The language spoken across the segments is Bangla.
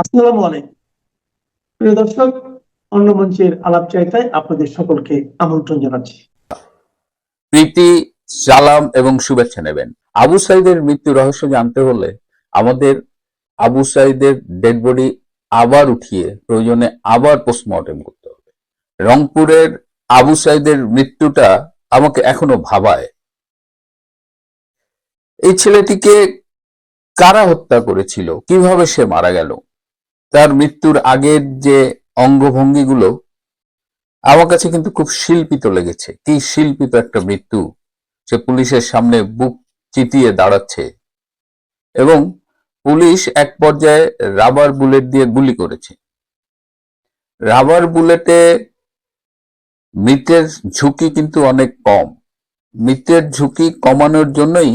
আসসালামু আলাইকুম। প্রিয় দর্শক, অন্য মঞ্চের আলাপ চাইতায় আপনাদের সকলকে আমন্ত্রণ জানাচ্ছি। প্রীতি, সালাম এবং শুভেচ্ছা নেবেন। আবু সাইদের মৃত্যু রহস্য জানতে হলে আমাদের আবু সাইদের ডেড বডি আবার উঠিয়ে প্রয়োজনে আবার পোস্টমর্টেম করতে হবে। রংপুরের আবু সাইদের মৃত্যুটা আমাকে এখনও ভাবায়। এই ছেলেটিকে কারা হত্যা করেছিল? কীভাবে সে মারা গেল? তার মৃত্যুর আগের যে অঙ্গভঙ্গিগুলো, আমার কাছে কিন্তু খুব শিল্পিত লেগেছে। কি শিল্পিত একটা মৃত্যু সে পুলিশের সামনে বুক চিতিয়ে দাঁড়াচ্ছে। এবং পুলিশ এক পর্যায়ে রাবার বুলেট দিয়ে গুলি করেছে। রাবার বুলেটে মৃতের ঝুঁকি কিন্তু অনেক কম। মৃতের ঝুঁকি কমানোর জন্যই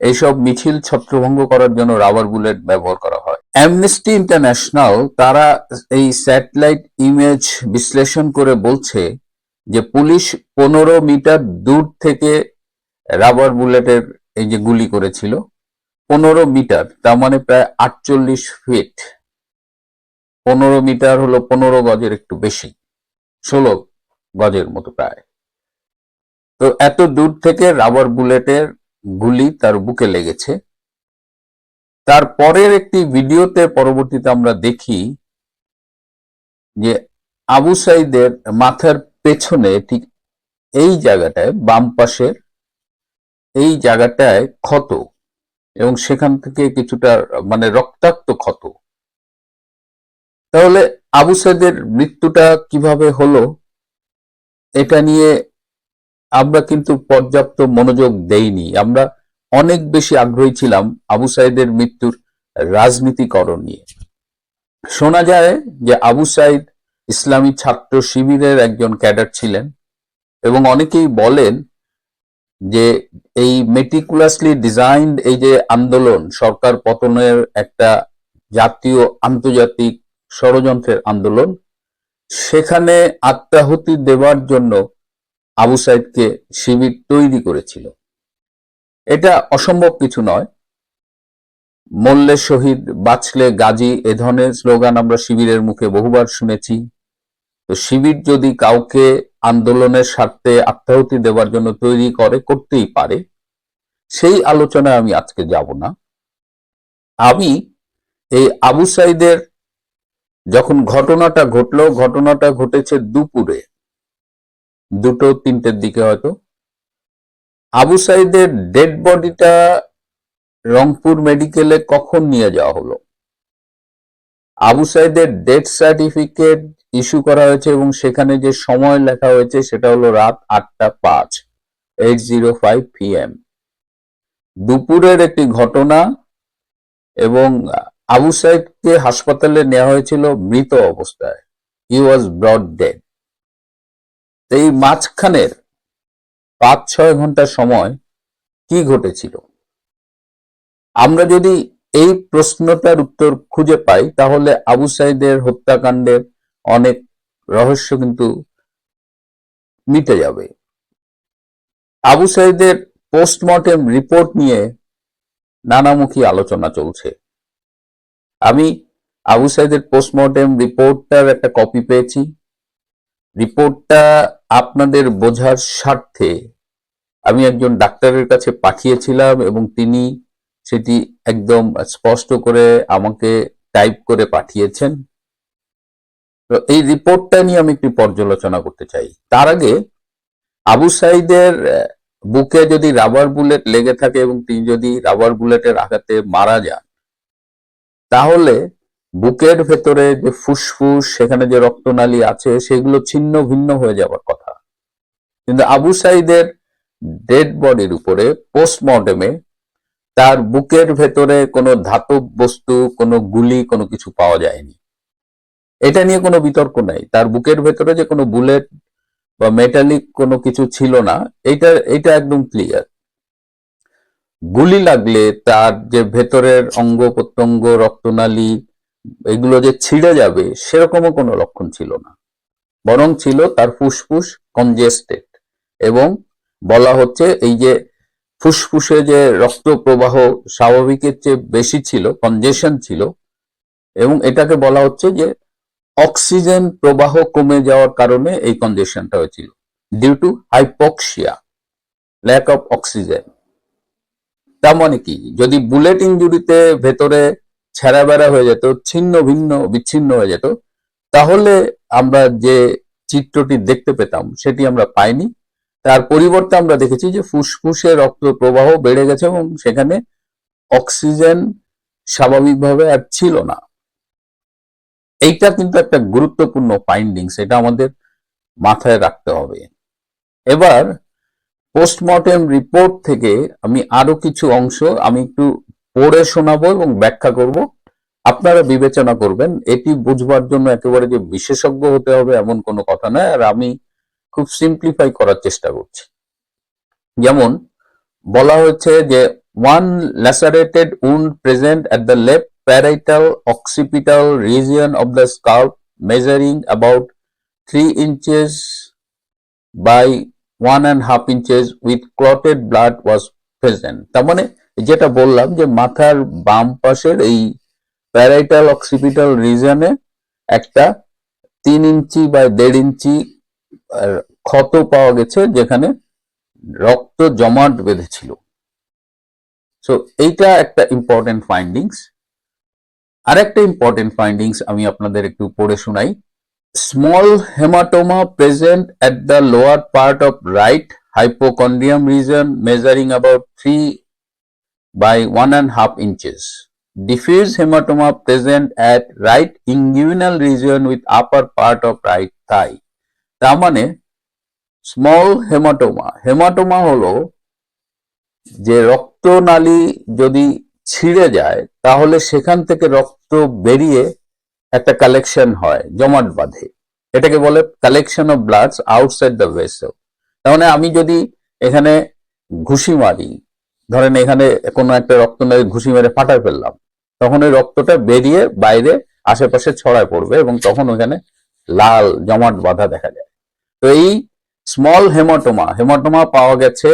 এইসব মিছিল ছত্রভঙ্গ করার জন্য রাবার বুলেট ব্যবহার করা অ্যামনেস্টি ইন্টারন্যাশনাল তারা এই স্যাটেলাইট ইমেজ বিশ্লেষণ করে বলছে যে পুলিশ পনেরো মিটার দূর থেকে রাবার বুলেটের এই যে গুলি করেছিল, পনেরো মিটার, তার মানে প্রায় আটচল্লিশ ফিট পনেরো মিটার হলো পনেরো গজের একটু বেশি, ষোলো গজের মতো প্রায়। তো এত দূর থেকে রাবার বুলেটের গুলি তার বুকে লেগেছে। তারপরের একটি ভিডিওতে পরবর্তীতে আমরা দেখি যে আবু সাইদের মাথার পেছনে ঠিক এই জায়গাটায়, বাম পাশের এই জায়গাটায় ক্ষত এবং সেখান থেকে কিছুটা মানে রক্তাক্ত ক্ষত। তাহলে আবু সাইদের মৃত্যুটা কীভাবে হলো? এটা নিয়ে আমরা কিন্তু পর্যাপ্ত মনোযোগ দেইনি। আমরা অনেক বেশি আগ্রহী ছিলাম আবু সাইদের মৃত্যুর রাজনীতিকরণ নিয়ে। শোনা যায় যে আবু সাইদ ইসলামী ছাত্র শিবিরের একজন ক্যাডার ছিলেন এবং অনেকেই বলেন যে এই মেটিকুলাসলি ডিজাইন এই যে আন্দোলন, সরকার পতনের একটা জাতীয় আন্তর্জাতিক ষড়যন্ত্রের আন্দোলন, সেখানে আত্মাহুতি দেওয়ার জন্য আবু সাইদকে শিবির তৈরি করেছিল। এটা অসম্ভব কিছু নয়। মল্লে শহীদ, বাঁচলে গাজী, এ ধরনের স্লোগান আমরা শিবিরের মুখে বহুবার শুনেছি। তো শিবির যদি কাউকে আন্দোলনের স্বার্থে আত্মাহুতি দেওয়ার জন্য তৈরি করে, করতেই পারে, সেই আলোচনায় আমি আজকে যাব না। আমি এই আবু সাইদের যখন ঘটনাটা ঘটলো, ঘটনাটা ঘটেছে দুপুরে, দুটো তিনটের দিকে হয়তো। আবু সাইদের ডেড বডিটা রংপুর মেডিকেলে কখন নিয়ে যাওয়া হলো? আবু সাইদের ডেথ সার্টিফিকেট ইস্যু করা হয়েছে এবং সেখানে যে সময় লেখা হয়েছে সেটা হলো রাত আটটা পাঁচ এইট জিরো ফাইভ পিএম দুপুরের একটি ঘটনা এবং আবু সাইদকে হাসপাতালে নেওয়া হয়েছিল মৃত অবস্থায়। হি ওয়াজ ব্রড ডেড এই মাঝখানের পাঁচ ছয় ঘণ্টা সময় কি ঘটেছিল? আমরা যদি এই প্রশ্নটার উত্তর খুঁজে পাই, তাহলে আবু সাইদের হত্যাকাণ্ডের অনেক রহস্য কিন্তু মিটে যাবে। আবু সাইদের পোস্টমর্টেম রিপোর্ট নিয়ে নানামুখী আলোচনা চলছে। আমি আবু সাইদের পোস্টমর্টেম রিপোর্টটার একটা কপি পেয়েছি। রিপোর্টটা আপনাদের বোঝার স্বার্থে আমি একজন ডাক্তারের কাছে পাঠিয়েছিলাম এবং তিনি সেটি একদম স্পষ্ট করে আমাকে টাইপ করে পাঠিয়েছেন। তো এই রিপোর্টটা নিয়ে আমি একটু পর্যালোচনা করতে চাই। তার আগে আবু সাইদের বুকে যদি রাবার বুলেট লেগে থাকে এবং তিনি যদি রাবার বুলেটের আঘাতে মারা যান, তাহলে বুকের ভেতরে যে ফুসফুস, সেখানে যে রক্তনালী আছে, সেগুলো ছিন্ন ভিন্ন হয়ে যাওয়ার কথা। কিন্তু আবু সাইদের ডেড বডির উপরে পোস্টমর্টেমে তার বুকের ভেতরে কোনো ধাতব বস্তু, কোনো গুলি, কোনো কিছু পাওয়া যায়নি। এটা নিয়ে কোনো বিতর্ক নাই। তার বুকের ভেতরে যে কোনো বুলেট বা মেটালিক কোনো কিছু ছিল না এটা এটা একদম ক্লিয়ার গুলি লাগলে তার যে ভেতরের অঙ্গ, প্রত্যঙ্গ, রক্তনালী, এগুলো যে ছিঁড়ে যাবে, সেরকমও কোনো লক্ষণ ছিল না। বরং ছিল তার ফুসফুস কনজেস্টেড এবং বলা হচ্ছে এই যে ফুসফুসে যে রক্ত প্রবাহ স্বাভাবিকের চেয়ে বেশি ছিল কনজেশন ছিল, এবং এটাকে বলা হচ্ছে যে অক্সিজেন প্রবাহ কমে যাওয়ার কারণে এই কনজেশনটা হয়েছিল due to hypoxia lack of oxygen তার মানে কি? যদি বুলেট ইঞ্জুরিতে ভেতরে ছেঁড়া বেড়া হয়ে যেত, ছিন্ন ভিন্ন, বিচ্ছিন্ন হয়ে যেত, তাহলে আমরা যে চিত্রটি দেখতে পেতাম, সেটি আমরা পাইনি। তার পরিবর্তে আমরা দেখেছি যে ফুসফুসে রক্ত প্রবাহ বেড়ে গেছে এবং সেখানে অক্সিজেন স্বাভাবিকভাবে আর ছিল না। এইটা কিন্তু একটা গুরুত্বপূর্ণ ফাইন্ডিংস এটা আমাদের মাথায় রাখতে হবে। এবার পোস্টমর্টেম রিপোর্ট থেকে আমি আরও কিছু অংশ আমি একটু পড়ে শোনাবো এবং ব্যাখ্যা করব। আপনারা বিবেচনা করবেন, এটি বুঝবার জন্য একেবারে যে বিশেষজ্ঞ হতে হবে এমন কোনো কথা নয়। আর আমি খুব সিম্পলিফাই করার চেষ্টা করছি। যেমন বলা হয়েছে যে one lacerated wound present at the left parietal occipital region of the scalp measuring about 3 inches by one and half inches with clotted blood was present তার মানে যেটা বললাম যে মাথার বাম পাশের এই প্যারাইটাল অক্সিপিটাল রিজনে একটা তিন ইঞ্চি বা দেড় ইঞ্চি ক্ষত পাওয়া গেছে যেখানে রক্ত জমাট বেঁধেছিল সো এইটা একটা ইম্পর্টেন্ট ফাইন্ডিংস আরেকটা ইম্পর্টেন্ট ফাইন্ডিংস আমি আপনাদের একটু পড়ে শোনাই small haematoma present at the lower part of right hypochondrium region measuring about 3 by 1 and half inches. Diffuse hematoma present at right inguinal region with upper part of right thigh. তার মানে স্মল হেমাটোমা হেমাটোমা হলো যে রক্তনালী যদি ছিঁড়ে যায়, তাহলে সেখান থেকে রক্ত বেরিয়ে একটা কালেকশন হয়, জমাট বাঁধে। এটাকে বলে collection of bloods outside the vessel মানে আমি যদি এখানে ঘুষি মারি, ধরেন এখানে কোনো একটা রক্তনালী ঘুষি মেরে ফাটায় ফেললাম, তখন ওই রক্তটা বেরিয়ে বাইরে আশেপাশে ছড়ায় পড়বে এবং তখন ওখানে লাল জমাট বাঁধা দেখা যায়। তো এই স্মল হেমাটোমা হেমাটোমা পাওয়া গেছে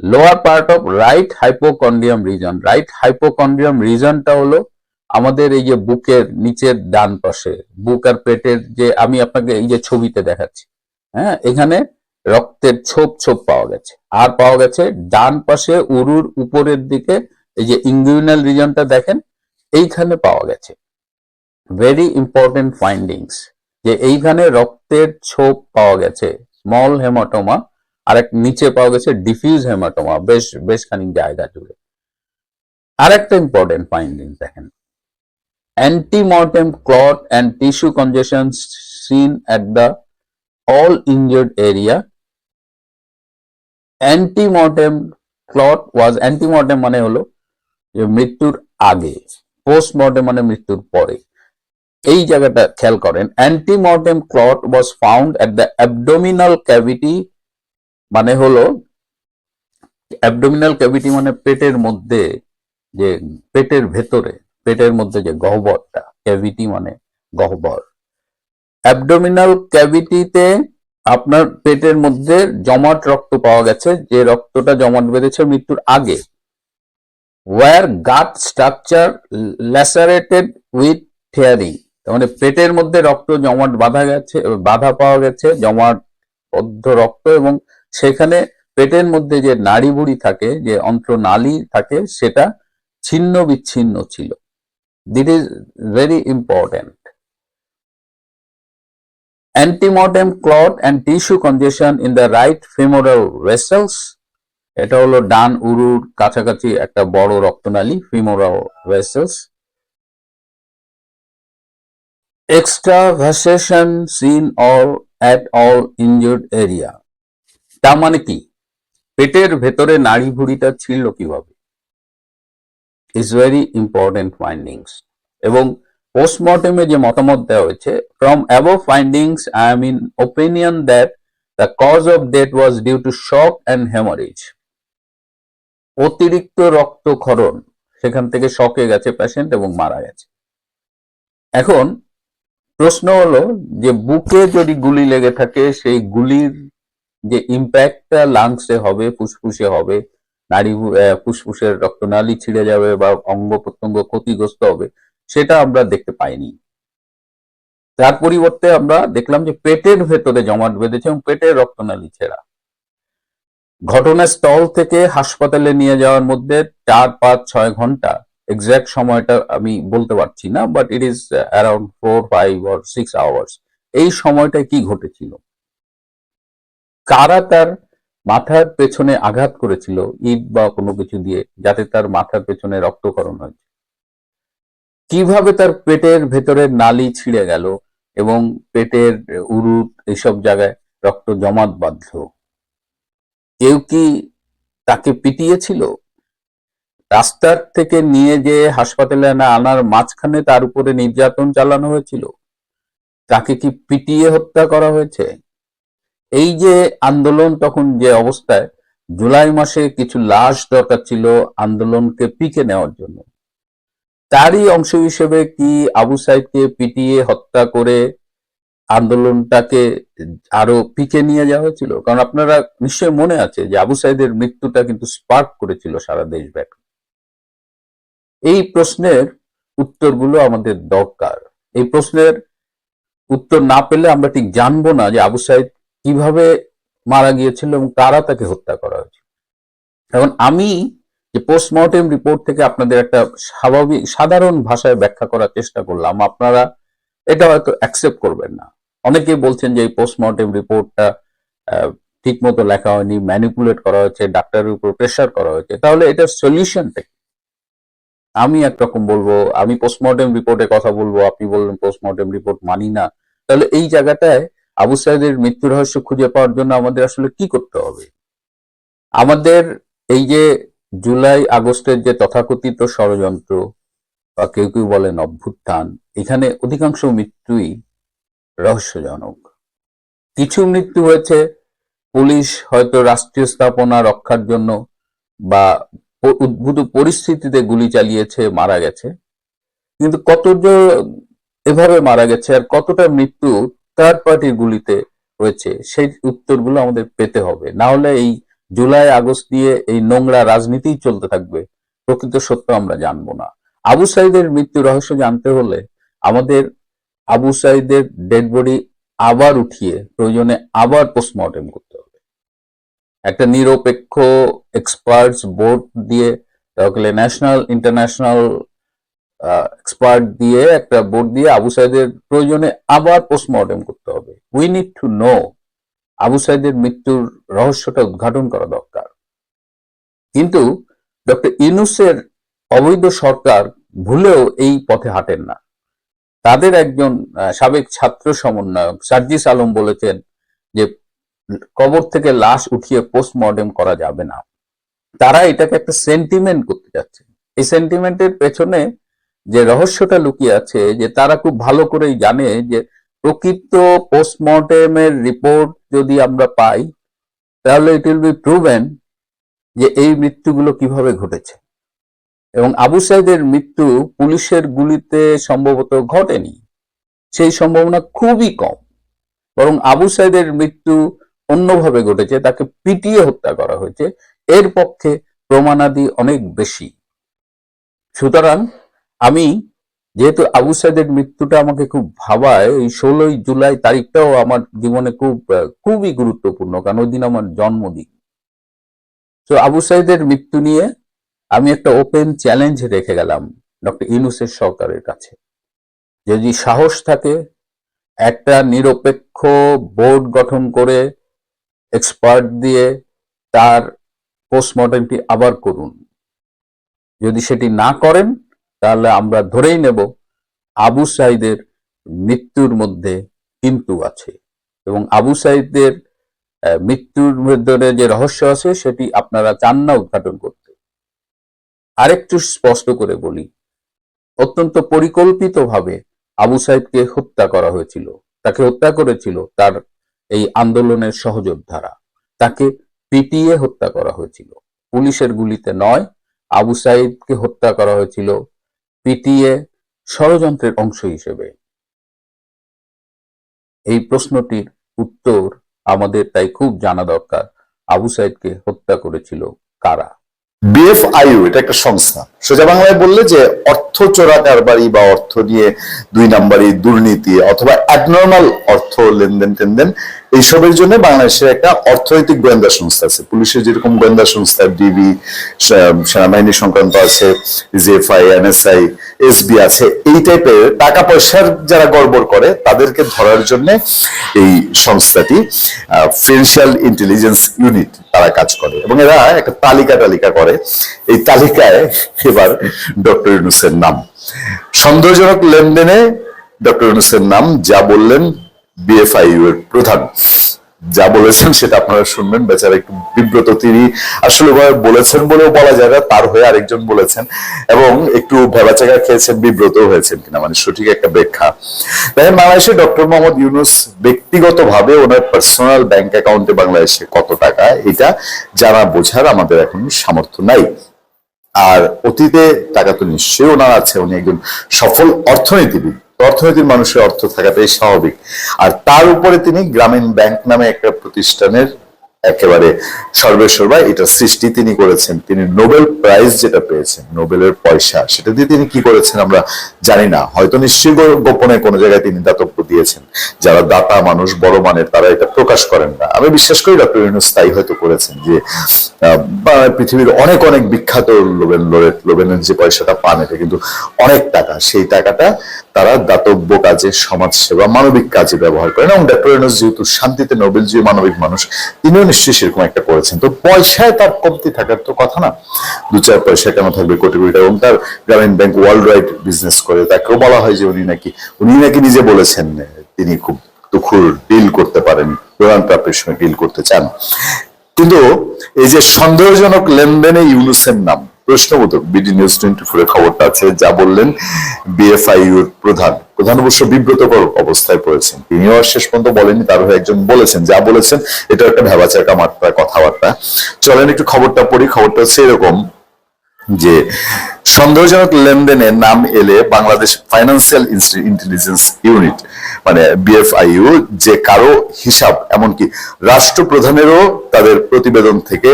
lower part of right hypochondrium region right hypochondrium রিজনটা হলো আমাদের এই যে বুকের নিচের ডান পাশে, বুক আর পেটের যে আমি আপনাকে এই যে ছবিতে দেখাচ্ছি। হ্যাঁ এখানে রক্তের ছোপ ছোপ পাওয়া গেছে। আর পাওয়া গেছে ডান পাশে উরুর উপরের দিকে এই যে ইঙ্গুইনাল রিজনটা দেখেন, এইখানে পাওয়া গেছে। ভেরি ইম্পর্টেন্ট ফাইন্ডিংস যে এইখানে রক্তের ছোপ পাওয়া গেছে স্মল হেমাটোমা আর এক নিচে পাওয়া গেছে ডিফিউজ হেমাটোমা বেশ বেশ খানিক জায়গা জুড়ে। আর একটা ইম্পর্টেন্ট ফাইন্ডিং দেখেন। antemortem clot and tissue congestion seen at the all injured area. antemortem clot was antemortem মানে হলো যে মৃত্যুর আগে পোস্টমর্টেম মানে মৃত্যুর পরে। এই জায়গাটা খেয়াল করেন antemortem clot was found at the abdominal cavity মানে হলো অ্যাবডোমিনাল ক্যাভিটি মানে পেটের মধ্যে যে, পেটের ভেতরে, পেটের মধ্যে যে গহ্বরটা ক্যাভিটি মানে গহ্বর। অ্যাবডোমিনাল ক্যাভিটিতে আপনার পেটের মধ্যে জমাট রক্ত পাওয়া গেছে, যে রক্তটা জমাট বেঁধেছে মৃত্যুর আগে। War gut structure lacerated with tearing মানে পেটের মধ্যে রক্ত জমাট বাঁধা গেছে, বাধা পাওয়া গেছে, জমাট, বদ্ধ রক্ত এবং সেখানে পেটের মধ্যে যে নাড়ি বুড়ি থাকে, যে অন্ত্রনালী থাকে, সেটা ছিন্ন বিচ্ছিন্ন ছিল। This is very important antemortem clot and tissue congestion in the right femoral vessels এটা হলো ডান, উরুর, কাছাকাছি একটা বড় রক্তনালী femoral vessels extravasation seen all at all injured area. তার মানে কি? পেটের ভেতরে নাড়ি ভুড়িটা ছিল কীভাবে? ইজ ভেরি ইম্পর্টেন্ট ফাইন্ডিংস এবং পোস্টমর্টেমে যে মতামত দেওয়া হয়েছে from above findings I am in opinion that the cause of death was due to shock and haemorrhage অতিরিক্ত রক্তক্ষরণ, সেখান থেকে শকে গেছে পেশেন্ট এবং মারা গেছে। এখন প্রশ্ন হলো যে বুকে যদি গুলি লেগে থাকে সেই গুলির যে ইম্প্যাক্টটা লাংসে হবে ফুসফুসে হবে আহ, ফুসফুসের রক্তনালী ছিঁড়ে যাবে বা অঙ্গ প্রত্যঙ্গ ক্ষতিগ্রস্ত হবে সেটা আমরা দেখতে পাইনি। তার পরিবর্তে আমরা দেখলাম যে পেটের ভেতরে জমাট বেঁধেছে এবং পেটের রক্তনালী ছেঁড়া। ঘটনাস্থল থেকে হাসপাতালে নিয়ে যাওয়ার মধ্যে চার পাঁচ ছয় ঘণ্টা এক্সাক্ট সময়টা আমি বলতে পারছি না but it is around four five or six hours এই সময়টায় কি ঘটেছিল? কারা তার মাথার পেছনে আঘাত করেছিল, ইট বা কোনো কিছু দিয়ে, যাতে তার মাথার পেছনে রক্তকরণ হয়েছে কীভাবে তার পেটের ভেতরের নালি ছিঁড়ে গেল এবং পেটের উরুট এইসব জায়গায় রক্ত জমাট বাঁধল? কেউ কি তাকে পিটিয়েছিল? রাস্তার থেকে নিয়ে যে হাসপাতালে আনার মাঝখানে তার উপরে নির্যাতন চালানো হয়েছিল? তাকে কি পিটিয়ে হত্যা করা হয়েছে? এই যে আন্দোলন তখন যে অবস্থায়, জুলাই মাসে কিছু লাশ দরকার ছিল আন্দোলনকে পিকে নেওয়ার জন্য। তারই অংশ হিসেবে কি আবু সাইদকে পিটিয়ে হত্যা করে আন্দোলনটাকে আরও পিকে নিয়ে যাওয়া হয়েছিল? কারণ আপনারা নিশ্চয় মনে আছে যে আবু সাইদের মৃত্যুটা কিন্তু স্পার্ক করেছিল সারা দেশব্যাপী। এই প্রশ্নের উত্তরগুলো আমাদের দরকার। এই প্রশ্নের উত্তর না পেলে আমরা ঠিক জানব না যে আবু সাইদ কীভাবে মারা গিয়েছিল এবং কারা তাকে হত্যা করা হয়েছিল এখন আমি যে পোস্টমর্টেম রিপোর্ট থেকে আপনাদের একটা স্বাভাবিক, সাধারণ ভাষায় ব্যাখ্যা করার চেষ্টা করলাম, আপনারা এটা হয়তো অ্যাকসেপ্ট করবেন না। অনেকে বলছেন যে এই পোস্টমর্টেম রিপোর্টটা ঠিক মতো লেখা হয়নি ম্যানিপুলেট করা হয়েছে, ডাক্তারের উপর প্রেশার করা হয়েছে। তাহলে এটার সলিউশনটা আমি একরকম বলব, আমি পোস্টমর্টেম রিপোর্টে কথা বলব, আপনি বললেন পোস্টমর্টেম রিপোর্ট মানি না। তাহলে এই জায়গাটায় আবু সাইদের মৃত্যু রহস্য খুঁজে পাওয়ার জন্য আমাদের আসলে কি করতে হবে? আমাদের এই যে জুলাই আগস্টের যে তথাকথিত ষড়যন্ত্র, বা কেউ কেউ বলেন অভ্যুত্থান, এখানে অধিকাংশ মৃত্যুই রহস্যজনক। কিছু মৃত্যু হয়েছে, পুলিশ হয়তো রাষ্ট্রীয় স্থাপনা রক্ষার জন্য বা উদ্ভূত পরিস্থিতিতে গুলি চালিয়েছে, মারা গেছে। কিন্তু কতজন এভাবে মারা গেছে আর কতটা মৃত্যু থার্ড পার্টির গুলিতে হয়েছে, সেই উত্তরগুলো আমাদের পেতে হবে। না হলে এই জুলাই, আগস্ট দিয়ে এই নোংরা রাজনীতিই চলতে থাকবে, প্রকৃত সত্য আমরা জানব না। আবু সাইদের মৃত্যু রহস্য জানতে হলে আমাদের আবু সাইদের ডেড বডি আবার উঠিয়ে, প্রয়োজনে আবার পোস্টমর্টেম করতে একটা নিরপেক্ষ এক্সপার্টস বোর্ড দিয়ে তাহলে ন্যাশনাল ইন্টারন্যাশনাল এক্সপার্ট দিয়ে একটা বোর্ড দিয়ে আবু সাইদের প্রয়োজনে আবার পোস্টমর্টেম করতে হবে। We need to know Abu সাইদের মৃত্যুর রহস্যটা উদ্ঘাটন করা দরকার। কিন্তু ডক্টর ইনুসের অবৈধ সরকার ভুলেও এই পথে হাঁটেন না। তাদের একজন সাবেক ছাত্র সমন্বয়ক সার্জিস আলম বলেছেন যে কবর থেকে লাশ উঠিয়ে পোস্টমর্টেম করা যাবে না। তারা এটাকে একটা সেন্টিমেন্ট করতে যাচ্ছে। এই সেন্টিমেন্টের পেছনে যে রহস্যটা লুকিয়ে আছে, যে তারা খুব ভালো করেই জানে যে প্রকৃত পোস্টমর্টেমের রিপোর্ট যদি আমরা পাই, তাহলে ইট উইল বি প্রুভেন যে এই মৃত্যুগুলো কীভাবে ঘটেছে। এবং আবু সাইদের মৃত্যু পুলিশের গুলিতে সম্ভবত ঘটেনি। সেই সম্ভাবনা খুবই কম। বরং আবু সাইদের মৃত্যু অন্যভাবে ঘটেছে, তাকে পিটিয়ে হত্যা করা হয়েছে। এর পক্ষে প্রমাণাদি অনেক বেশি। সুতরাং আমি যেহেতু আবু সাইদের মৃত্যুটা আমাকে খুব ভাবায়, এই ষোলোই জুলাই তারিখটাও আমার জীবনে খুব খুবই গুরুত্বপূর্ণ, কারণ ওই দিন আমার জন্মদিন। তো আবু সাইদের মৃত্যু নিয়ে আমি একটা ওপেন চ্যালেঞ্জ রেখে গেলাম ডক্টর ইউনুসের সরকারের কাছে। যদি সাহস থাকে, একটা নিরপেক্ষ বোর্ড গঠন করে এক্সপার্ট দিয়ে তার পোস্টমর্টেমটি আবার করুন। যদি সেটি না করেন, তাহলে আমরা ধরেই নেব আবু সাইদের মৃত্যুর মধ্যে কিন্তু আছে এবং আবু সাইদের মৃত্যুর ভেতরে যে রহস্য আছে, সেটি আপনারা চান না উদ্ঘাটন করতে। আরেকটু স্পষ্ট করে বলি, অত্যন্ত পরিকল্পিতভাবে আবু সাইদকে হত্যা করা হয়েছিল। তাকে হত্যা করেছিল তার এই আন্দোলনের সহযোদ্ধারা। তাকে পিটিয়ে হত্যা করা হয়েছিল। পুলিশের গুলিতে নয়, আবু সাইদকে হত্যা করা হয়েছিল পিটিয়ে ষড়যন্ত্রের অংশ হিসেবে। এই প্রশ্নটির উত্তর আমাদের তাই খুব জানা দরকার, আবু সাইদকে হত্যা করেছিল কারা? বিএফআইউ এটা একটা সংস্থা। সোজা বাংলায় বললে যে অর্থ চোরা কারবারি বা অর্থ নিয়ে দুই নাম্বারি দুর্নীতি অথবা অ্যাবনর্মাল অর্থ লেনদেন টেনদেন, এইসবের জন্য বাংলাদেশের একটা অর্থনৈতিক গোয়েন্দা সংস্থা আছে। পুলিশের যেরকম গোয়েন্দা সংস্থা, ডিবি সেনাবাহিনী সংক্রান্ত আছে জিএফআই এনএসআই এসবি আছে, এই টাইপের টাকা পয়সার যারা গড়বড় করে, তাদেরকে ধরার জন্য এই সংস্থাটি ফিনান্সিয়াল ইন্টেলিজেন্স ইউনিট তারা কাজ করে। এবং এরা একটা তালিকা তালিকা করে। এই তালিকায় এবার ডক্টর ইউনুসের নাম। সন্দেহজনক লেনদেনে ডক্টর ইউনুসের নাম, যা বললেন বিএফআইউ এর প্রধান। যা বলেছেন সেটা আপনারা শুনবেন। বেচারা একটু বিব্রত তিনি আসলে বলেছেন বলেও বলা যায় না, তার হয়ে আরেকজন বলেছেন এবং একটু ভেবাচাকা খেয়েছেন বিব্রত হয়েছেন কিনা মানে সঠিক একটা ব্যাখ্যা। দেখেন বাংলাদেশে ডক্টর মোহাম্মদ ইউনুস ব্যক্তিগতভাবে ওনার পার্সোনাল ব্যাংক অ্যাকাউন্টে বাংলাদেশে কত টাকা, এটা জানা, বোঝার আমাদের এখন সামর্থ্য নাই। আর অতীতে টাকা তো নিশ্চয়ই ওনার আছে, উনি একজন সফল অর্থনীতিবিদ। অর্থনীতির মানুষের অর্থ থাকাটাই স্বাভাবিক। আর তার উপরে তিনি গ্রামীণ ব্যাংক নামে একটা প্রতিষ্ঠানের একেবারে সর্বেসর্বা এটা সৃষ্টি তিনি করেছেন। তিনি নোবেল প্রাইজ যেটা পেয়েছেন, নোবেলের পয়সা, সেটা দিয়ে তিনি কি করেছেন আমরা জানি না। হয়তো নিশ্চয়ই গোপনে কোনো জায়গায় তিনি দাতব্য দিয়েছেন। যারা দাতা মানুষ, বড় মানের, তারা এটা প্রকাশ করেন না। আমি বিশ্বাস করি ডক্টর ইউনুস তাই হয়তো করেছেন যে পৃথিবীর অনেক অনেক বিখ্যাত লোবেন, লোরেট, লোবেনের যে পয়সাটা পান এটা কিন্তু অনেক টাকা। সেই টাকাটা তারা দাতব্য কাজে সমাজ সেবা মানবিক কাজে ব্যবহার করেন। এবং ডক্টর ইউনুস যেহেতু শান্তিতে নোবেলজয়ী মানবিক মানুষ, তিনিও নিশ্চয়ই সেরকম একটা করেছেন। তো পয়সায় তার কমতি থাকার তো কথা না। দু চার পয়সা কেন থাকবে কোটি কোটি টাকা? এবং তার গ্রামীণ ব্যাংক ওয়ার্ল্ড ওয়াইড বিজনেস করে, তাকেও বলা হয় যে উনি নাকি উনি নাকি নিজে বলেছেন তিনি খুব দুঃখুর ডিল করতে পারেন ট্রাম্পের সঙ্গে ডিল করতে চান। কিন্তু এই যে সন্দেহজনক লেনদেনে ইউনুসের নাম, প্রশ্নবোধক, বিডি নিউজ টোয়েন্টি ফোর খবরটা আছে, যা বললেন বিএফআইউর প্রধান। প্রধান অবশ্য বিব্রতকর অবস্থায় পড়েছেন। তিনিও শেষ পর্যন্ত বলেননি, তার হয়ে একজন বলেছেন, যা বলেছেন এটা একটা ভেবাচাকা মাত্রা কথাবার্তা। চলেন একটু খবরটা পড়ি, খবরটা হচ্ছে এরকম। যে সন্দেহজনক লেনদেনে নাম এলে বাংলাদেশ ফাইন্যান্সিয়াল ইন্টেলিজেন্স ইউনিট মানে বিএফআইইউ যে কারও হিসাব, এমনকি রাষ্ট্রপ্রধানেরও তাদের প্রতিবেদন থেকে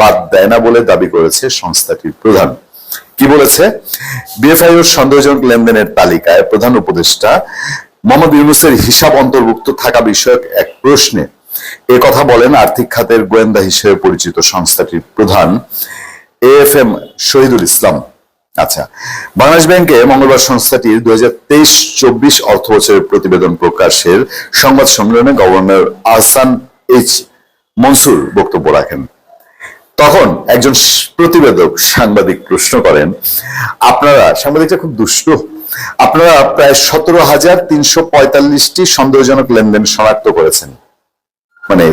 বাদ দেয় না বলে দাবি করেছে সংস্থাটির প্রধান। কি বলেছে? বিএফআইইউর সন্দেহজনক লেনদেনের তালিকায় প্রধান উপদেষ্টা মোহাম্মদ ইউনুসের হিসাব অন্তর্ভুক্ত থাকা বিষয়ক এক প্রশ্নে এ কথা বলেন আর্থিক খাতের গোয়েন্দা হিসেবে পরিচিত সংস্থাটির প্রধান। এএফএম শহীদুল ইসলাম। আচ্ছা বাংলাদেশ ব্যাংকে মঙ্গলবার সংস্থাটির দুই হাজার তেইশ চব্বিশ অর্থ বছরের প্রতিবেদন প্রকাশের সংবাদ সম্মেলনে গভর্নর আহসান এইচ মনসুর বক্তব্য রাখেন। তখন একজন প্রতিবেদক সাংবাদিক প্রশ্ন করেন, আপনারা সাংবাদিকটা খুব দুষ্ট, আপনারা প্রায় সতেরো হাজার তিনশো পঁয়তাল্লিশটি সন্দেহজনক লেনদেন শনাক্ত করেছেন। মানে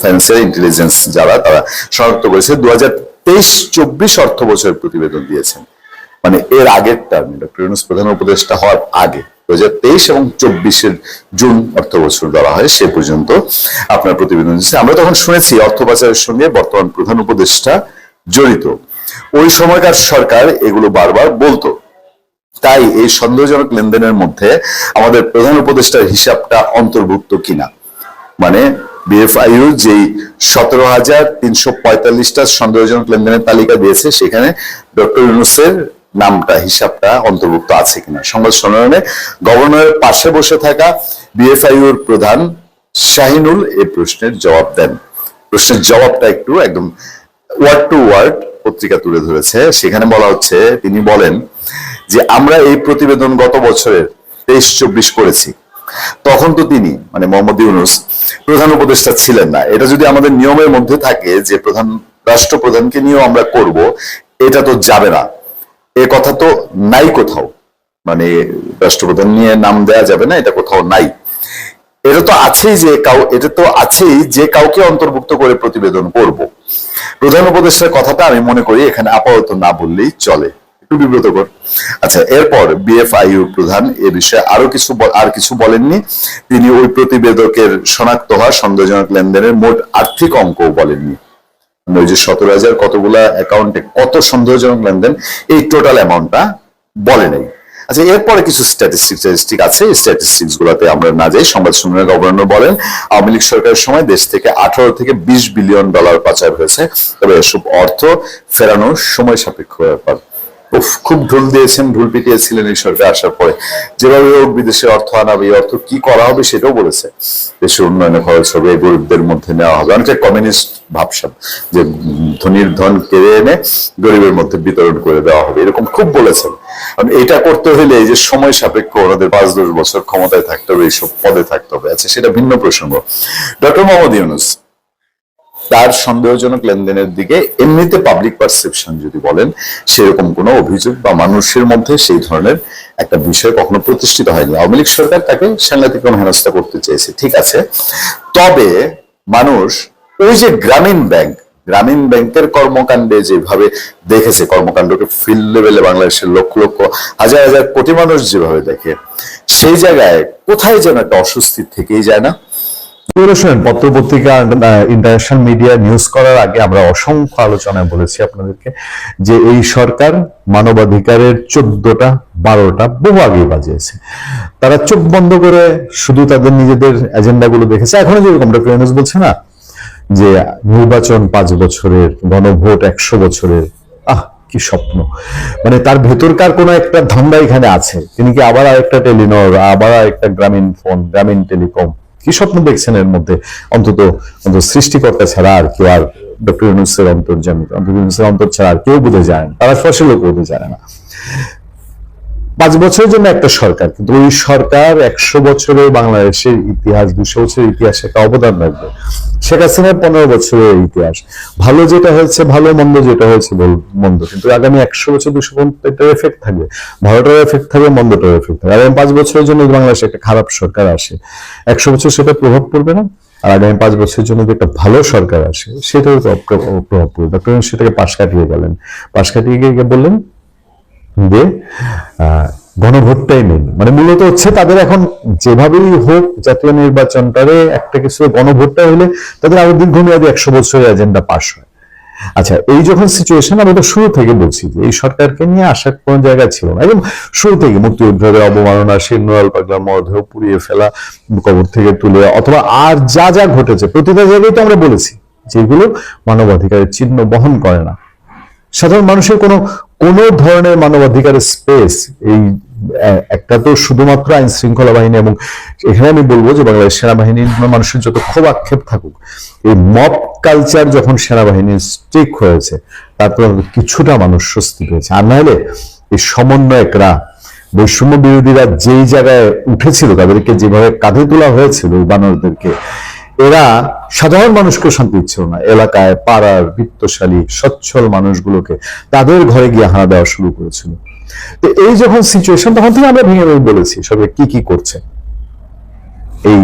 ফাইন্যান্সিয়াল ইন্টেলিজেন্স যারা, তারা শনাক্ত করেছে। দু হাজার তেইশ, চব্বিশ অর্থ বছরের প্রতিবেদন দিয়েছেন। মানে এর আগের টার্মে ডক্টর ইউনুস প্রধান উপদেষ্টা হওয়ার আগে দু হাজার তেইশ এবং চব্বিশের জুন অর্থ বছর ধরা হয়, সে পর্যন্ত আপনার প্রতিবেদন দিচ্ছে আমরা তখন শুনেছি অর্থ পাচারের সঙ্গে বর্তমান প্রধান উপদেষ্টা জড়িত। ওই সময়কার সরকার এগুলো বারবার বলতো। তাই এই সন্দেহজনক লেনদেনের মধ্যে আমাদের প্রধান উপদেষ্টার হিসাবটা অন্তর্ভুক্ত কিনা? মানে বিএফআইউ যেই সতেরো হাজার তিনশো পঁয়তাল্লিশটা সন্দেহজনক লেনদেনের তালিকা দিয়েছে, সেখানে ডক্টর ইউনুসের নামটা, হিসাবটা অন্তর্ভুক্ত আছে কিনা। সংবাদ সম্মেলনে গভর্নরের পাশে বসে থাকা বিএফআইউর প্রধান শাহিনুল এই প্রশ্নের জবাব দেন। প্রশ্নের জবাবটা একটু একদম ওয়ার্ড টু ওয়ার্ড পত্রিকা তুলে ধরেছে। সেখানে বলা হচ্ছে, তিনি বলেন যে, আমরা এই প্রতিবেদন গত বছরের তেইশ চব্বিশ করেছি। তখন তো তিনি মানে মোহাম্মদ ইউনুস, প্রধান উপদেষ্টা ছিলেন না। এটা যদি আমাদের নিয়মের মধ্যে থাকে যে প্রধান, রাষ্ট্রপ্রধানকে নিয়েও আমরা করব, এটা তো যাবে না। এ কথা তো নাই কোথাও। মানে রাষ্ট্রপ্রধান নিয়ে নাম দেয়া যাবে না, এটা কোথাও নাই। এটা তো আছেই যে কাউ, এটা তো আছেই যে কাউকে অন্তর্ভুক্ত করে প্রতিবেদন করব। প্রধান উপদেষ্টার কথাটা আমি মনে করি এখানে আপাতত না বললেই চলে। একটু বিব্রতকর। আচ্ছা এরপর বিএফআইউ প্রধান এ বিষয়ে আরও কিছু আর কিছু বলেননি। তিনি ওই প্রতিবেদকের শনাক্ত হওয়া সন্দেহজনক লেনদেনের মোট আর্থিক অঙ্কও বলেননি। মানে ওই যে সতেরো হাজার কতগুলা অ্যাকাউন্টে কত সন্দেহজনক লেনদেন, এই টোটাল অ্যামাউন্টটা বলে নাই। আচ্ছা এরপরে কিছু স্ট্যাটিস্টিক স্ট্যাটিস্টিক আছে। স্ট্যাটিস্টিক্স গুলোতে আমরা না যাই, সংবাদ সম্মেলনে গভর্নর বলেন, আওয়ামী লীগ সরকারের সময় দেশ থেকে আঠারো থেকে বিশ বিলিয়ন ডলার পাচার হয়েছে। তবে এসব অর্থ ফেরানো সময় সাপেক্ষ ব্যাপার। খুব ঢুল দিয়েছেন, ঢুল পিটিয়েছিলেন এই সরকার আসার পরে। যেভাবে হোক বিদেশে অর্থ আনাবে, এই অর্থ কি করা হবে সেটাও বলেছে। দেশের উন্নয়নে খরচ হবে গরিবদের মধ্যে নেওয়া হবে। অনেকটা কমিউনিস্ট ভাবসাব যে ধনীর ধন কেড়ে এনে গরিবের মধ্যে বিতরণ করে দেওয়া হবে। এরকম খুব বলেছেন। এটা করতে হলে এই যে সময় সাপেক্ষ, ওনাদের পাঁচ দশ বছর ক্ষমতায় থাকতে হবে, এইসব পদে থাকতে হবে। আচ্ছা সেটা ভিন্ন প্রসঙ্গ। ডক্টর মোহাম্মদ ইউনুস তার সন্দেহজনক লেনদেনের দিকে এমনিতে পাবলিক পারসেপশন যদি বলেন, সেরকম কোনো অভিযোগ বা মানুষের মধ্যে সেই ধরনের একটা বিষয় কখনো প্রতিষ্ঠিত হয়নি। আওয়ামী লীগ সরকার তাকে সাংঘাতিক কোনো হেনস্থা করতে চেয়েছে, ঠিক আছে? তবে মানুষ ওই যে গ্রামীণ ব্যাংক, গ্রামীণ ব্যাংকের কর্মকাণ্ডে যেভাবে দেখেছে, কর্মকাণ্ডকে ফিল্ড লেভেলে বাংলাদেশের লক্ষ লক্ষ, হাজার হাজার কোটি মানুষ যেভাবে দেখে, সেই জায়গায় কোথায় যেন একটা অস্বস্তি থেকেই যায় না? শোনেন পত্র পত্রিকা ইন্টারন্যাশনাল মিডিয়া নিউজ করার আগে আমরা অসংখ্য আলোচনায় বলেছি আপনাদেরকে যে এই সরকার মানবাধিকারের চোদ্দটা, বারোটা বহু আগেই বাজিয়েছে। তারা চোখ বন্ধ করে শুধু তাদের নিজেদের এজেন্ডাগুলো দেখেছে। এখনও যেরকম ডক্টর ইউনুস বলছে না, যে নির্বাচন পাঁচ বছরের, গণভোট একশো বছরের, আহ, কি স্বপ্ন। মানে তার ভেতরকার কোনো একটা ধান্দা এখানে আছে। তিনি কি আবার একটা টেলিনর, আবার একটা গ্রামীণ ফোন, গ্রামীণ টেলিকম কি স্বপ্ন দেখছেন এর মধ্যে? অন্তত অন্তত সৃষ্টিকর্তা ছাড়া আর কেউ, আর ডক্টর ইউনুসের অন্তর্জামিত ডক্টর ইউনুসের অন্তর ছাড়া আর কেউ বুঝে যায় না। তারা ফসলও বুঝে যায় না। পাঁচ বছরের জন্য একটা সরকার, কিন্তু ওই সরকার একশো বছরের বাংলাদেশের ইতিহাস, দুশো বছরের ইতিহাসে একটা অবদান রাখবে। শেখ হাসিনার পনেরো বছরের ইতিহাস। ভালো যেটা হয়েছে, ভালো মন্দ যেটা হয়েছে মন্দ। কিন্তু আগামী একশো বছর, দুশো বছর এটার এফেক্ট থাকবে। ভালোটার এফেক্ট থাকবে, মন্দটার এফেক্ট থাকবে। আগামী পাঁচ বছরের জন্য বাংলাদেশে একটা খারাপ সরকার আসে। একশো বছর সেটা প্রভাব পড়বে না। আর আগামী পাঁচ বছরের জন্য যদি একটা ভালো সরকার আসে সেটাও প্রভাব পড়বে। ডক্টর সেটাকে পাশ কাটিয়ে গেলেন। পাশ কাটিয়ে গিয়ে বললেন যে গণভোটটাই মেন মানে মূলত হচ্ছে তাদের এখন যেভাবেই হোক জাতীয় নির্বাচনটারে একটা কিছু গণভোটটা হলে তাদের আরও দীর্ঘমেয়াদী একশো বছরের এজেন্ডা পাশ হয়। আচ্ছা এই যখন সিচুয়েশন আমি তো শুরু থেকে বলছি যে এই সরকারকে নিয়ে আসার কোন জায়গা ছিল না। একদম শুরু থেকে মুক্তিযোদ্ধাদের অবমাননা শিরনুয়াল পাগলার মরদেহ পুড়িয়ে ফেলা, কবর থেকে তুলে, অথবা আর যা যা ঘটেছে, প্রতিটা জায়গায় তো আমরা বলেছি যেগুলো মানবাধিকারের চিহ্ন বহন করে না। সাধারণ মানুষের কোনো কোনো ধরনের মানবাধিকারের স্পেস এই একটা তো শুধুমাত্র আইন শৃঙ্খলা বাহিনী এবং এখানে আমি বলব যে বাংলাদেশ সেনাবাহিনীর মানুষের যত খুব আক্ষেপ থাকুক, এই মব কালচার যখন সেনাবাহিনীর স্টিক হয়েছে তারপর কিছুটা মানুষ স্বস্তি পেয়েছে আর নাহলে এই সমন্বয়করা, বৈষম্য বিরোধীরা যেই জায়গায় উঠেছিল, তাদেরকে যেভাবে কাঁধে তোলা হয়েছিল বানরদেরকে এরা সাধারণ মানুষকে শান্তি দিচ্ছিল না। এলাকায় পাড়ার বিত্তশালী, সচ্ছল মানুষগুলোকে তাদের ঘরে গিয়ে হানা দেওয়া শুরু করেছিল। তো এই যখন সিচুয়েশন তখন থেকে আমরা ভেঙে বলেছি সবে কি কি করছে? এই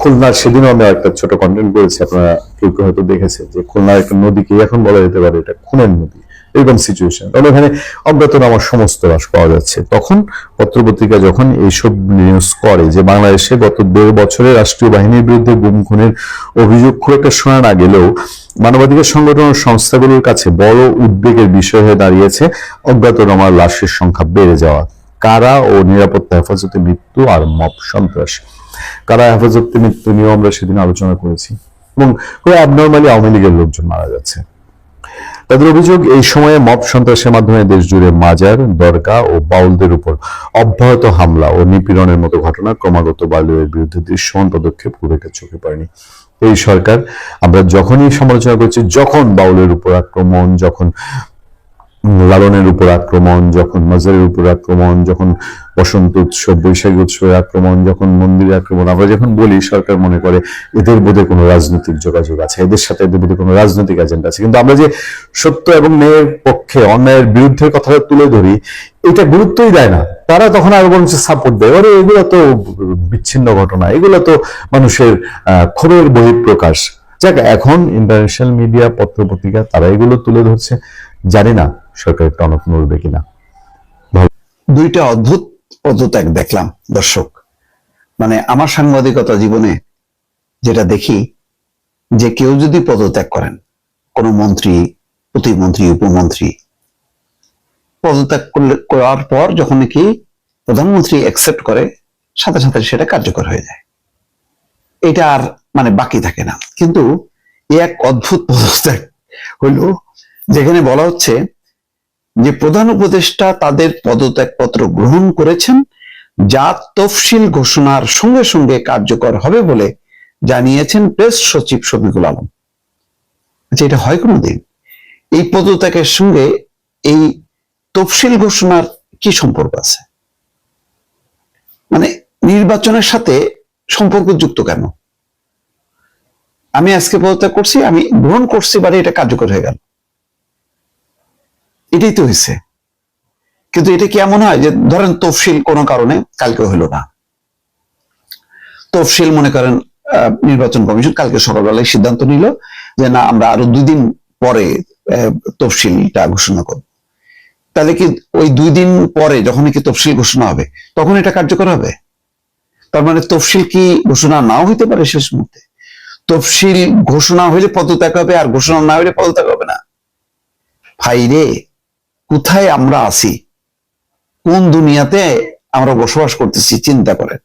খুলনার সেদিনও আমরা একটা ছোট কন্টেন্ট করেছি, আপনারা কেউ কেউ হয়তো দেখেছে যে খুলনার একটা নদীকে এখন বলা যেতে পারে এটা খুনের নদী। এরকম সিচুয়েশন কারণ ওখানে অজ্ঞাতনামা সমস্ত রাশ পাওয়া যাচ্ছে। তখন পত্রপত্রিকা যখন এইসব নিউজ করে যে বাংলাদেশে গত দেড় বছরে রাষ্ট্রীয় বাহিনীর বিরুদ্ধে গুম খুনের অভিযোগ খুব একটা শোনা না গেলেও মানবাধিকার সংগঠন ও সংস্থাগুলোর কাছে বড় উদ্বেগের বিষয় হয়ে দাঁড়িয়েছে অজ্ঞাতনামার লাশের সংখ্যা বেড়ে যাওয়া। কারা ও নিরাপত্তা হেফাজতে মৃত্যু আর মপ সন্ত্রাস? কারা হেফাজতে মৃত্যু নিয়েও আমরা সেদিন আলোচনা করেছি। এবং খুব অ্যাবনর্মালি আওয়ামী লীগের লোকজন মারা যাচ্ছে। তাদের অভিযোগ, এই সময়ে মব সন্ত্রাসের মাধ্যমে দেশ জুড়ে মাজার দরগা ও বাউলদের উপর অব্যাহত হামলা ও নিপীড়নের মতো ঘটনা ক্রমাগত বাড়লেও এর বিরুদ্ধে দৃশ্যমান পদক্ষেপ খুব চোখে পড়েনি। এই সরকার, আমরা যখনই সমালোচনা করছি, যখন বাউলের উপর আক্রমণ, যখন লালনের উপর আক্রমণ, যখন মাজারের উপর আক্রমণ, যখন বসন্ত উৎসব, বৈশাখী উৎসবের আক্রমণ, যখন মন্দিরে আক্রমণ, আমরা যখন বলি, সরকার মনে করে এদের বোধে কোনো রাজনৈতিক যোগাযোগ আছে, এদের সাথে এদের বোধে কোনো রাজনৈতিক এজেন্ডা আছে। কিন্তু আমরা যে সত্য এবং ন্যায়ের পক্ষে, অন্যায়ের বিরুদ্ধে কথাটা তুলে ধরি, এটা গুরুত্বই দেয় না। তারা তখন আরও বরঞ্চ সাপোর্ট দেয়। ওরে এগুলো তো বিচ্ছিন্ন ঘটনা, এগুলো তো মানুষের ক্ষোভের বহিঃপ্রকাশ। যাক, এখন ইন্টারন্যাশনাল মিডিয়া পত্রপত্রিকা, তারা এগুলো তুলে ধরছে। জানি না সরকার টনক নড়বে কিনা। দুইটা অদ্ভুত পদত্যাগ দেখলাম, দর্শক। মানে আমার সাংবাদিকতা জীবনে যেটা দেখি, যে কেউ যদি পদত্যাগ করেন, কোন মন্ত্রী, প্রতিমন্ত্রী, উপমন্ত্রী, পদত্যাগ করলে, করার পর যখন নাকি প্রধানমন্ত্রী অ্যাকসেপ্ট করে, সাথে সাথে সেটা কার্যকর হয়ে যায়। এটা আর মানে বাকি থাকে না। কিন্তু এক অদ্ভুত পদত্যাগ হইল যেখানে বলা হচ্ছে যে প্রধান উপদেষ্টা তাদের পদত্যাগপত্র গ্রহণ করেছেন, যা তফসিল ঘোষণার সঙ্গে সঙ্গে কার্যকর হবে বলে জানিয়েছেন প্রেস সচিব শফিকুল আলম। আচ্ছা এটা হয় কোনোদিন? এই পদত্যাগের সঙ্গে এই তফসিল ঘোষণার কি সম্পর্ক আছে? মানে নির্বাচনের সাথে সম্পর্ক যুক্ত কেন? আমি আজকে পদত্যাগ করছি, আমি গ্রহণ করছি বারে এটা কার্যকর হয়ে গেল। এটাই তো হয়েছে। কিন্তু এটা কি এমন হয় যে, ধরেন তফসিল কোনো কারণে কালকে হলো না। তফসিল মনে করেন নির্বাচন কমিশন কালকে সকালবেলায় সিদ্ধান্ত নিল যে, না, আমরা আরও দুই দিন পরে তফসিলটা ঘোষণা করব। তাহলে কি ওই দুই দিন পরে যখন কি তফসিল ঘোষণা হবে, তখন এটা কার্যকর হবে? তার মানে তফসিল কি ঘোষণা নাও হইতে পারে শেষ মুহূর্তে? তফসিল ঘোষণা হইলে পদত্যাগ হবে, আর ঘোষণা না হইলে পদত্যাগ হবে না। ভাই রে কোথায় আমরা আছি? কোন দুনিয়াতে আমরা বসবাস করতেছি, চিন্তা করেন।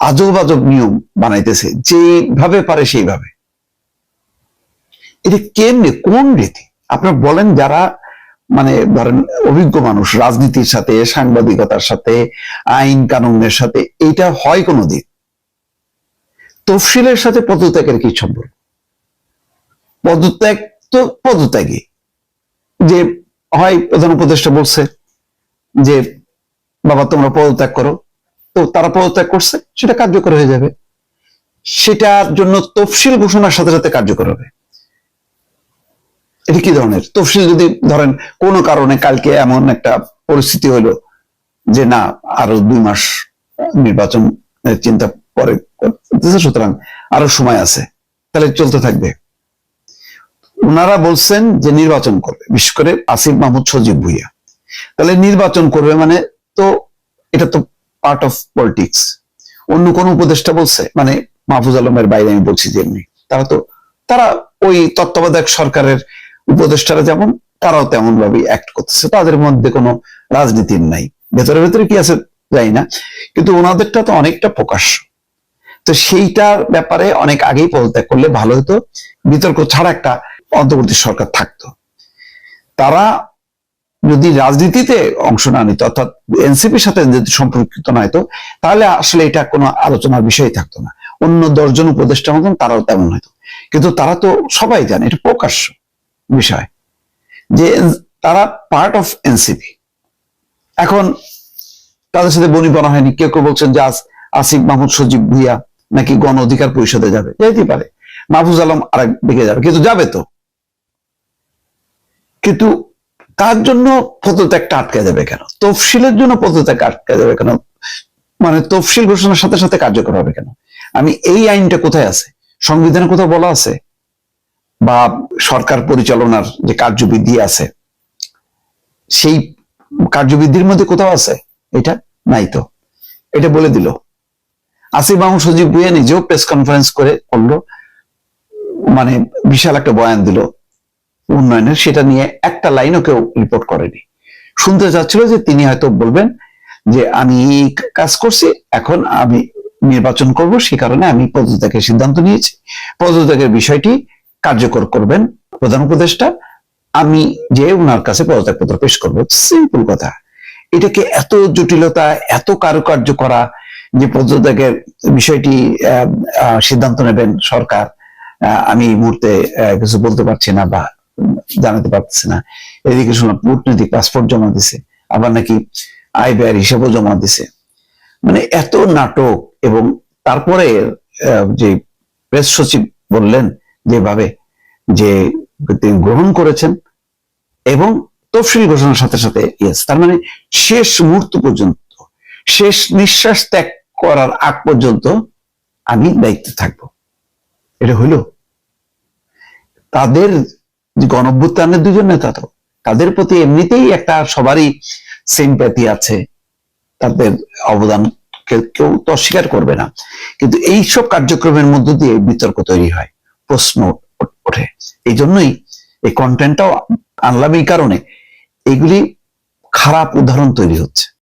আজব আজব নিয়ম বানাইতেছে যেভাবে পারে সেইভাবে। এটা কেমনে, কোন রীতি? আপনার বলেন যারা মানে ধরেন, অভিজ্ঞ মানুষ, রাজনীতির সাথে, সাংবাদিকতার সাথে, আইন কানুনের সাথে, এইটা হয় কোনোদিন? তফসিলের সাথে পদত্যাগের কি সম্পর্ক? পদত্যাগ তো পদত্যাগই। যে হয় প্রধান উপদেষ্টা বলছে যে, বাবা, তোমরা পদত্যাগ করো। তো তারা পদত্যাগ করছে, সেটা কার্যকর হয়ে যাবে। সেটার জন্য তফসিল ঘোষণার সাথে সাথে কার্যকর হবে। এটা কি ধরনের? তফসিল যদি ধরেন, কোনো কারণে কালকে এমন একটা পরিস্থিতি হলো যে, না, আরও দুই মাস নির্বাচন চিন্তা পরে সুতরাং আরও সময় আছে, তাহলে চলতে থাকবে। ওনারা বলছেন যে নির্বাচন করবে, বিশেষ করে আসিফ মাহমুদ সজীব ভুইয়া। তাহলে নির্বাচন করবে মানে তো এটা তো পার্ট অফ পলিটিক্স অন্য কোন উপদেষ্টা বলছে? মানে মাহফুজ আলমের বাইরে আমি বলছি যে এমনি তারা তো, তারা ওই তত্ত্বাবধায়ক সরকারের উপদেষ্টারা যেমন, তারাও তেমন ভাবে অ্যাক্ট করতেছে। তাদের মধ্যে কোনো রাজনীতির নাই। ভেতরে ভেতরে কি আছে জানি না। কিন্তু ওনাদেরটা তো অনেকটা প্রকাশ্য। তো সেইটার ব্যাপারে অনেক আগেই পদত্যাগ করলে ভালো হতো। বিতর্ক ছাড়া একটা অন্তর্বর্তী সরকার থাকতো। তারা যদি রাজনীতিতে অংশ না নিত, অর্থাৎ এনসিপির সাথে যদি সম্পর্কিত না হতো তাহলে আসলে এটা কোনো আলোচনার বিষয় থাকতো না। অন্য দশজন উপদেষ্টা মতন তারাও তেমন হতো কিন্তু তারা তো সবাই জানে, এটা প্রকাশ্য বিষয়, যে তারা পার্ট অফ এনসিপি। এখন তাদের সাথে বনিবনা হয়নি। কেউ কেউ বলছেন যে আস- আসিফ মাহমুদ সজীব ভুইয়া নাকি গণ অধিকার পরিষদে যাবে। যাইতে পারে। মাহফুজ আলম আরেক দিকে যাবে, কিন্তু যাবে তো। কিন্তু তার জন্য পদত্যাগটা আটকে যাবে কেন? তফসিলের জন্য পদত্যাগ আটকে যাবে কেন? মানে তফসিল ঘোষণার সাথে সাথে কার্যকর হবে কেন? আমি এই আইনটা কোথায় আছে? সংবিধানে কোথাও বলা আছে? বা সরকার পরিচালনার যে কার্যবিধি আছে, সেই কার্যবিধির মধ্যে কোথাও আছে? এটা নাই তো। এটা বলে দিল। আসিফ মাহমুদ সজীব ভুইয়া নিজেও প্রেস কনফারেন্স করে করল মানে বিশাল একটা বয়ান দিল। উন্নয়নের, সেটা নিয়ে একটা লাইনও কেউ রিপোর্ট করেনি। শুনতে চাচ্ছিল যে তিনি হয়তো বলবেন যে, আমি কাজ করছি, এখন আমি নির্বাচন করব, সে কারণে আমি পদত্যাগের সিদ্ধান্ত নিয়েছি। পদত্যাগের বিষয়টি কার্যকর করবেন প্রধান উপদেষ্টা। আমি যে ওনার কাছে পদত্যাগপত্র পেশ করব সিম্পল কথা। এটাকে এত জটিলতা, এত কারুকার্য করা যে পদত্যাগের বিষয়টি সিদ্ধান্ত নেবেন সরকার আমি এই মুহূর্তে কিছু বলতে পারছি না বা জানাতে পারতেছি না। এদিকে শুনলাম কূটনৈতিক পাসপোর্ট জমা দিছে, আবার নাকি আয় ব্যয়ের হিসাবও জমা দিছে। মানে এত নাটক এবং তারপরে যে প্রেস সচিব বললেন যেভাবে যে তিনি গ্রহণ করেছেন এবং তফসিল ঘোষণার সাথে সাথে ইয়েস তার মানে শেষ মুহূর্ত পর্যন্ত, শেষ নিঃশ্বাস ত্যাগ করার আগ পর্যন্ত আমি দায়িত্বে থাকব। এটা হইল। তাদের গণভ্যুত্থানের দুজন নেতা তো, তাদের প্রতি এমনিতেই একটা সবারই সিম্প্যাথি আছে। তাদের অবদান কেউ- তো অস্বীকার করবে না। কিন্তু এই সব কার্যক্রমের মধ্য দিয়ে বিতর্ক তৈরি হয়, প্রশ্ন ওঠে। এই জন্যই এই কন্টেন্টটাও আনলাম এই কারণে। এগুলি খারাপ উদাহরণ তৈরি হচ্ছে।